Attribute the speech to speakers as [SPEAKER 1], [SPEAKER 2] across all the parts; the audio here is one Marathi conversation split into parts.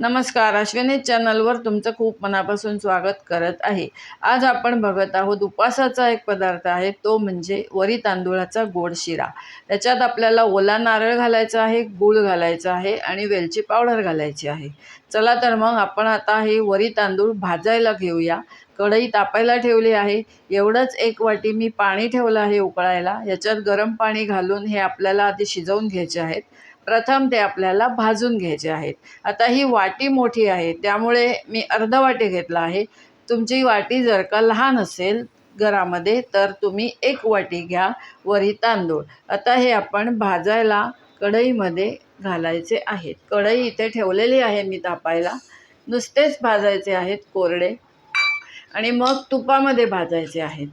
[SPEAKER 1] नमस्कार अश्विनी चॅनलवर तुमचं खूप मनापासून स्वागत करत आहे. आज आपण बघत आहोत उपासाचा एक पदार्थ आहे तो म्हणजे वरी तांदूळाचा गोड शिरा. त्याच्यात आपल्याला ओला नारळ घालायचा आहे गूळ घालायचा आहे आणि वेलची पावडर घालायची आहे. चला तर मग आपण आता हे वरी तांदूळ भाजायला घेऊया. कढई तापायला ठेवली आहे. एवढंच एक वाटी मी पाणी ठेवलं आहे उकळायला. याच्यात गरम पाणी घालून हे आपल्याला आधी शिजवून घ्यायचे आहेत. प्रथम ते आपल्याला भाजून घ्यायचे आहेत. आता ही वाटी मोठी आहे त्यामुळे मी अर्ध वाटी घेतला आहे. तुमची वाटी जर का लहान असेल घरामध्ये तर तुम्ही एक वाटी घ्या वरी तांदूळ. आता हे आपण भाजायला कढईमध्ये घालायचे आहेत. कढई इथे ठेवलेली आहे मी तापायला. नुसतेच भाजायचे आहेत कोरडे. आणि मग तुपामध्ये भाजायचे आहेत.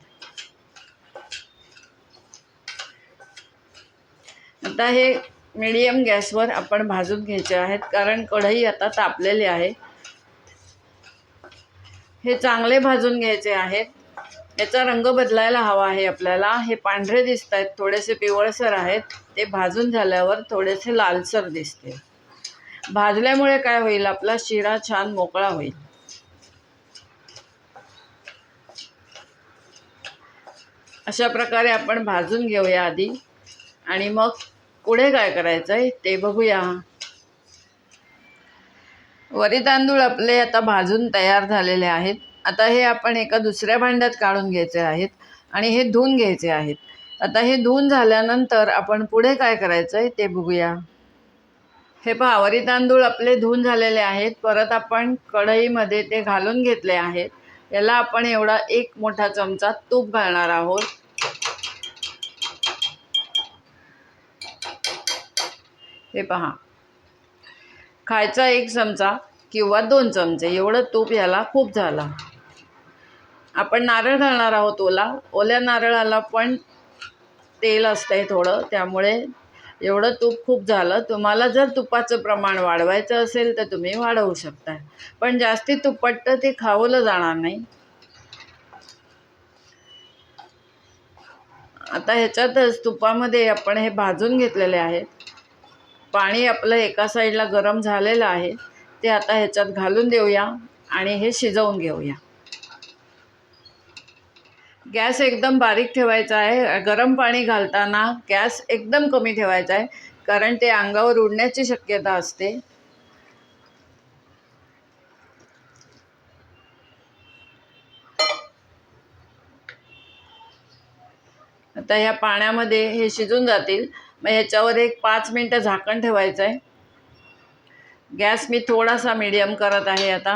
[SPEAKER 1] आता हे मिडियम गॅसवर आपण भाजून घ्यायचे आहेत कारण कढई आता तापलेली आहे. हे चांगले भाजून घ्यायचे आहेत. याचा रंग बदलायला हवा आहे आपल्याला. हे पांढरे दिसत आहेत थोडेसे पिवळसर आहेत. ते भाजून झाल्यावर थोडेसे लालसर दिसते भाजल्यामुळे काय होईल? आपला शिरा छान मोकळा होईल. अशा प्रकारे आपण भाजून घेऊया आधी. आणि मग पुढे काय करायचं आहे ते बघूया. वरी तांदूळ आपले आता भाजून तयार झालेले आहेत. आता हे आपण एका दुसऱ्या भांड्यात काढून घ्यायचे आहेत आणि हे धुवून घ्यायचे आहेत. आता हे धुवून झाल्यानंतर आपण पुढे काय करायचं आहे ते बघूया. हे पहा वरी तांदूळ आपले धुवून झालेले आहेत. परत आपण कढईमध्ये ते घालून घेतले आहेत. याला आपण एवढा एक मोठा चमचा तूप घालणार आहोत. हे पहा. खायचा एक चमचा किंवा दोन चमचे एवढं तूप याला खूप झाला. आपण नारळ घालणार आहोत ओला. ओल्या नारळाला पण तेल असतंय थोडं त्यामुळे एवढं तूप खूप झालं. तुम्हाला जर तुपाचं प्रमाण वाढवायचं असेल तर तुम्ही वाढवू शकता पण जास्ती तुपट ते खावलं जाणार नाही. आता ह्याच्यातच तुपामध्ये आपण हे भाजून घेतलेले आहेत. पाणी आपलं एका साईडला गरम झालेलं आहे ते आता ह्याच्यात घालून देऊया आणि हे शिजवून घेऊया. गॅस एकदम बारीक ठेवायचा आहे. गरम पाणी घालताना गॅस एकदम कमी ठेवायचा आहे कारण ते अंगावर उडण्याची शक्यता असते. आता ह्या पाण्यामध्ये हे शिजून जातील. मग ह्याच्यावर एक पाच मिनटं झाकण ठेवायचं आहे गॅस मी थोडासा मीडियम करत आहे आता.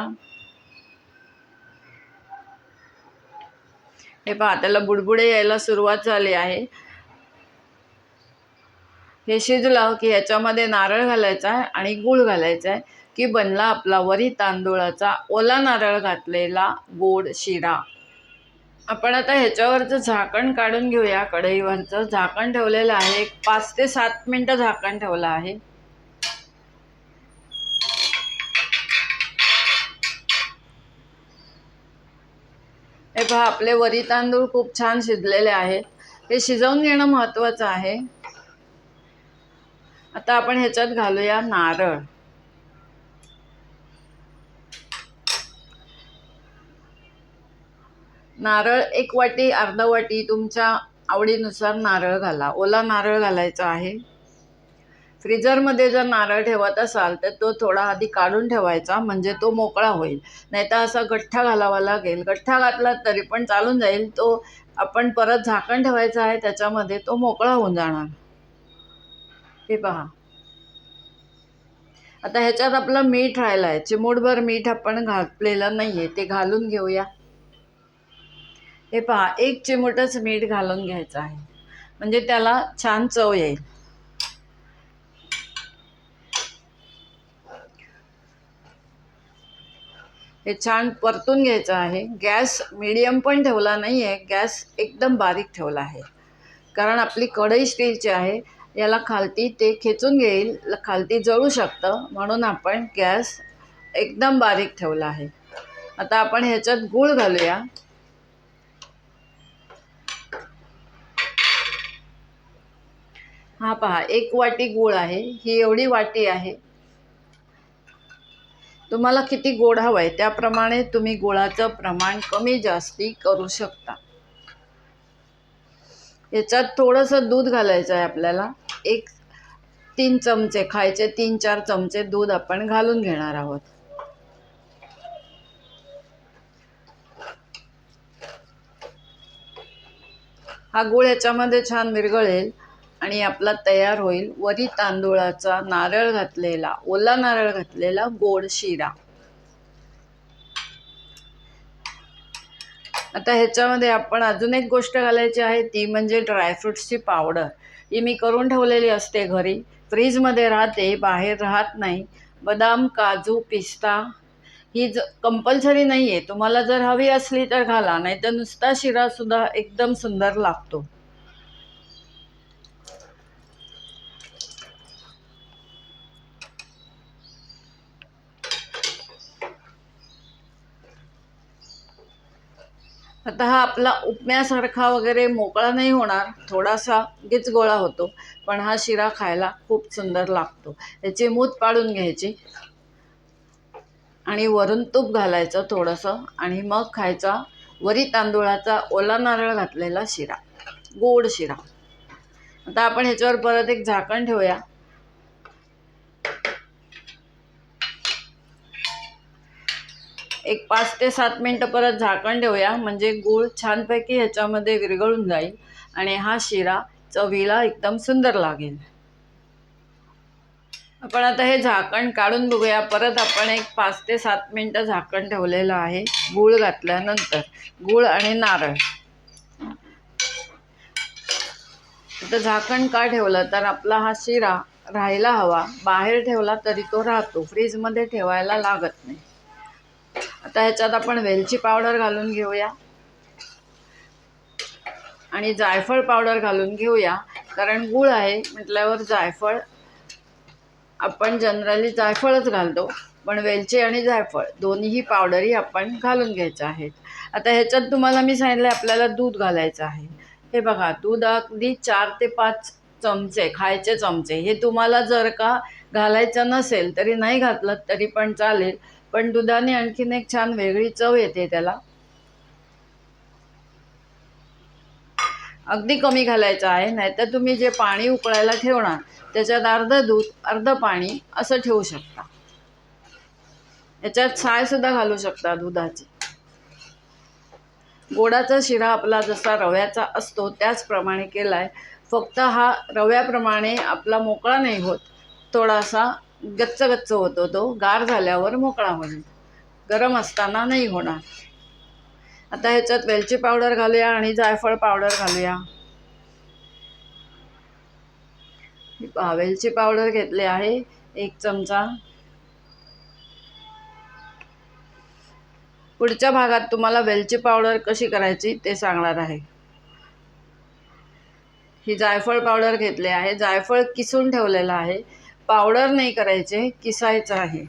[SPEAKER 1] हे पहा त्याला बुडबुडे यायला सुरुवात झाली आहे. हे शिजलं की ह्याच्यामध्ये नारळ घालायचा आहे आणि गूळ घालायचा आहे की बनला आपला वरी तांदूळाचा ओला नारळ घातलेला गोड शिरा. आपण आता ह्याच्यावरचं झाकण काढून घेऊया. कढईवरचं झाकण ठेवलेलं आहे. एक पाच ते सात मिनटं झाकण ठेवलं आहे. हे पहा आपले वरी तांदूळ खूप छान शिजलेले आहेत. हे शिजवून घेणं महत्त्वाचं आहे. आता आपण ह्याच्यात घालूया नारळ. नारळ एक वाटी अर्धा वाटी तुमच्या आवडीनुसार नारळ घाला. ओला नारळ घालायचा आहे. फ्रीजरमध्ये जर नारळ ठेवत असाल तर तो थोडा आधी काढून ठेवायचा म्हणजे तो मोकळा होईल. नाही तर असा गठ्ठा घालावा लागेल. गठ्ठा घातला तरी पण चालून जाईल. तो आपण परत झाकण ठेवायचा आहे त्याच्यामध्ये तो मोकळा होऊन जाणार. हे पहा. आता ह्याच्यात आपलं मीठ राहिलं आहे चिमूटभर मीठ आपण घातलेलं नाही आहे ते घालून घेऊया. हे पहा एक चिमूटच मीठ घालून घ्यायचं आहे. म्हणजे त्याला छान चव येईल. हे छान परतून घ्यायचं आहे. गॅस मिडियम पण ठेवला नाही आहे गॅस एकदम बारीक ठेवला आहे. कारण आपली कढई स्टीलची आहे याला खालती ते खेचून घेईल खालती जळू शकतं म्हणून आपण गॅस एकदम बारीक ठेवला आहे. आता आपण ह्याच्यात गूळ घालूया. हा पहा एक वाटी गूळ आहे. ही एवढी वाटी आहे. तुम्हाला किती गोड हवं आहे त्याप्रमाणे तुम्ही गुळाचं प्रमाण कमी जास्ती करू शकता. याच्यात थोडंसं दूध घालायचं आहे आपल्याला. एक तीन चमचे खायचे तीन चार चमचे दूध आपण घालून घेणार आहोत. हा गूळ याच्यामध्ये छान विरघळेल. आणि आपला तयार होईल. वरी तांदूळाचा नारळ घातलेला ओला नारळ घातलेला गोड शिरा. आता ह्याच्यामध्ये आपण अजून एक गोष्ट घालायची आहे ती म्हणजे ड्रायफ्रुट्सची पावडर ही मी करून ठेवलेली असते घरी. फ्रीजमध्ये राहते बाहेर राहत नाही. बदाम काजू पिस्ता ही ज कंपल्सरी नाही आहे तुम्हाला जर हवी असली तर घाला नाही तर नुसता शिरासुद्धा एकदम सुंदर लागतो. आता हा आपला उपम्यासारखा वगैरे मोकळा नाही होणार थोडासा गिचगोळा होतो पण हा शिरा खायला खूप सुंदर लागतो. त्याची मूत पाडून घ्यायची आणि वरून तूप घालायचं थोडंसं आणि मग खायचा वरी तांदूळाचा ओला नारळ घातलेला शिरा गोड शिरा. आता आपण ह्याच्यावर परत एक झाकण ठेवूया. एक पाच ते सात मिनटं परत झाकण ठेवूया. म्हणजे गूळ छानपैकी ह्याच्यामध्ये विरघळून जाईल आणि हा शिरा चवीला एकदम सुंदर लागेल. आपण आता हे झाकण काढून बघूया. परत आपण एक पाच ते सात मिनटं झाकण ठेवलेलं आहे. गूळ घातल्यानंतर गूळ आणि नारळ. तर झाकण का ठेवलं तर आपला हा शिरा राहायला हवा. बाहेर ठेवला तरी तो राहतो. फ्रीजमध्ये ठेवायला लागत नाही. आता ह्याच्यात आपण वेलची पावडर घालून घेऊया. आणि जायफळ पावडर घालून घेऊया. कारण गूळ आहे म्हटल्यावर जायफळ आपण जनरली जायफळच घालतो. पण वेलची आणि जायफळ दोन्हीही पावडरही आपण घालून घ्यायच्या आहेत आता ह्याच्यात तुम्हाला मी सांगितलं आपल्याला दूध घालायचं आहे. हे बघा दूध अगदी चार ते पाच चमचे खायचे चमचे. हे तुम्हाला जर का घालायचं नसेल तरी नाही घातलं तरी पण चालेल. पण दुधाने आणखीन एक छान वेगळी चव येते त्याला. अगदी कमी घालायचं आहे नाहीतर तुम्ही जे पाणी उकळायला ठेवणार त्याच्यात अर्ध दूध अर्ध पाणी असं ठेवू शकता. याच्यात सायसुद्धा घालू शकता दुधाची. गोडाचा शिरा आपला जसा रव्याचा असतो त्याचप्रमाणे केला आहे फक्त हा रव्याप्रमाणे आपला मोकळा नाही होत थोडासा गच्च गच्च होतो तो. गार झाल्यावर मोकळा होईल गरम असताना नाही होणार. आता ह्याच्यात वेलची पावडर घालूया आणि जायफळ पावडर घालूया. वेलची पावडर घेतली आहे. एक चमचा. पुढच्या भागात तुम्हाला वेलची पावडर कशी करायची ते सांगणार आहे. ही जायफळ पावडर घेतली आहे. जायफळ किसून ठेवलेलं आहे. पावडर नाही करायचे किसायचं आहे.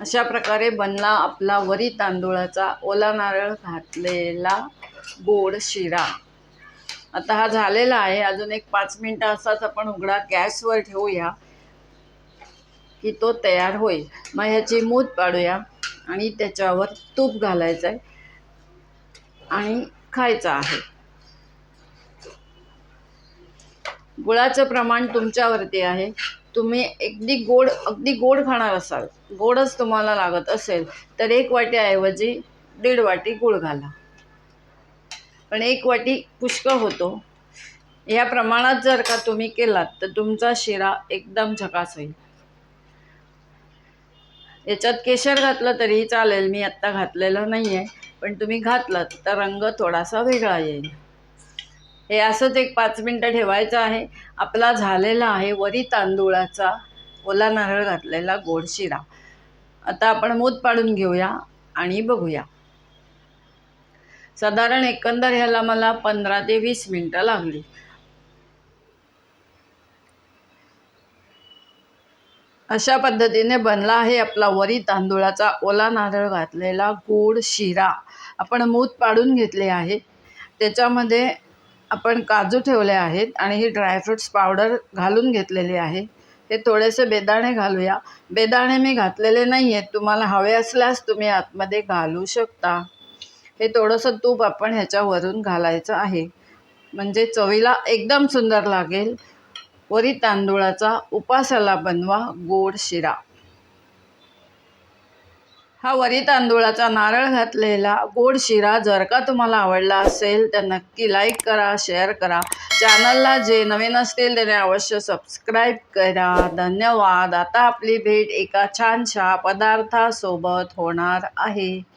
[SPEAKER 1] अशा प्रकारे बनला आपला वरी तांदूळाचा ओला नारळ घातलेला गोड शिरा. आता हा झालेला आहे अजून एक पाच मिनटं असाच आपण उघडा गॅसवर ठेवूया की तो तयार होईल. मग ह्याची मूत पाडूया आणि त्याच्यावर तूप घालायचं आहे आणि खायचं आहे. गुळाचं प्रमाण तुमच्यावरती आहे. तुम्ही अगदी गोड अगदी गोड खाणार असाल. गोडच तुम्हाला लागत असेल तर एक वाटीऐवजी दीड वाटी गुळ घाला. पण एक वाटी पुष्कळ होतो. या प्रमाणात जर का तुम्ही केलात तर तुमचा शिरा एकदम झकास होईल. याच्यात केशर घातलं तरीही चालेल मी आत्ता घातलेलं नाही आहे पण तुम्ही घातलं तर रंग थोडासा वेगळा येईल. हे असंच एक पाच मिनटं ठेवायचं आहे. आपला झालेला आहे वरी तांदूळाचा ओला नारळ घातलेला गोड शिरा. आता आपण मूत पाडून घेऊया आणि बघूया. साधारण एकंदर ह्याला मला पंधरा ते वीस मिनटं लागली. अशा पद्धतीने बनला आहे आपला वरी तांदूळाचा ओला नारळ घातलेला गोड शिरा. आपण मूत पाडून घेतले आहे. त्याच्यामध्ये आपण काजू ठेवले आहेत आणि ही ड्रायफ्रुट्स पावडर घालून घेतलेली आहे. हे थोडेसे बेदाणे घालूया. बेदाणे मी घातलेले नाही आहेत तुम्हाला हवे असल्यास तुम्ही आतमध्ये घालू शकता. हे थोडंसं तूप आपण ह्याच्यावरून घालायचं आहे. म्हणजे चवीला एकदम सुंदर लागेल. वरी तांदूळाचा उपासाला बनवा गोड शिरा. हा वरी तांदूळाचा नारळ घातलेला गोड शिरा जर का तुम्हाला आवडला असेल तर नक्की लाईक करा शेअर करा. चॅनलला जे नवीन असतील त्याने अवश्य सबस्क्राईब करा. धन्यवाद. आता आपली भेट एका छानशा पदार्थासोबत होणार आहे.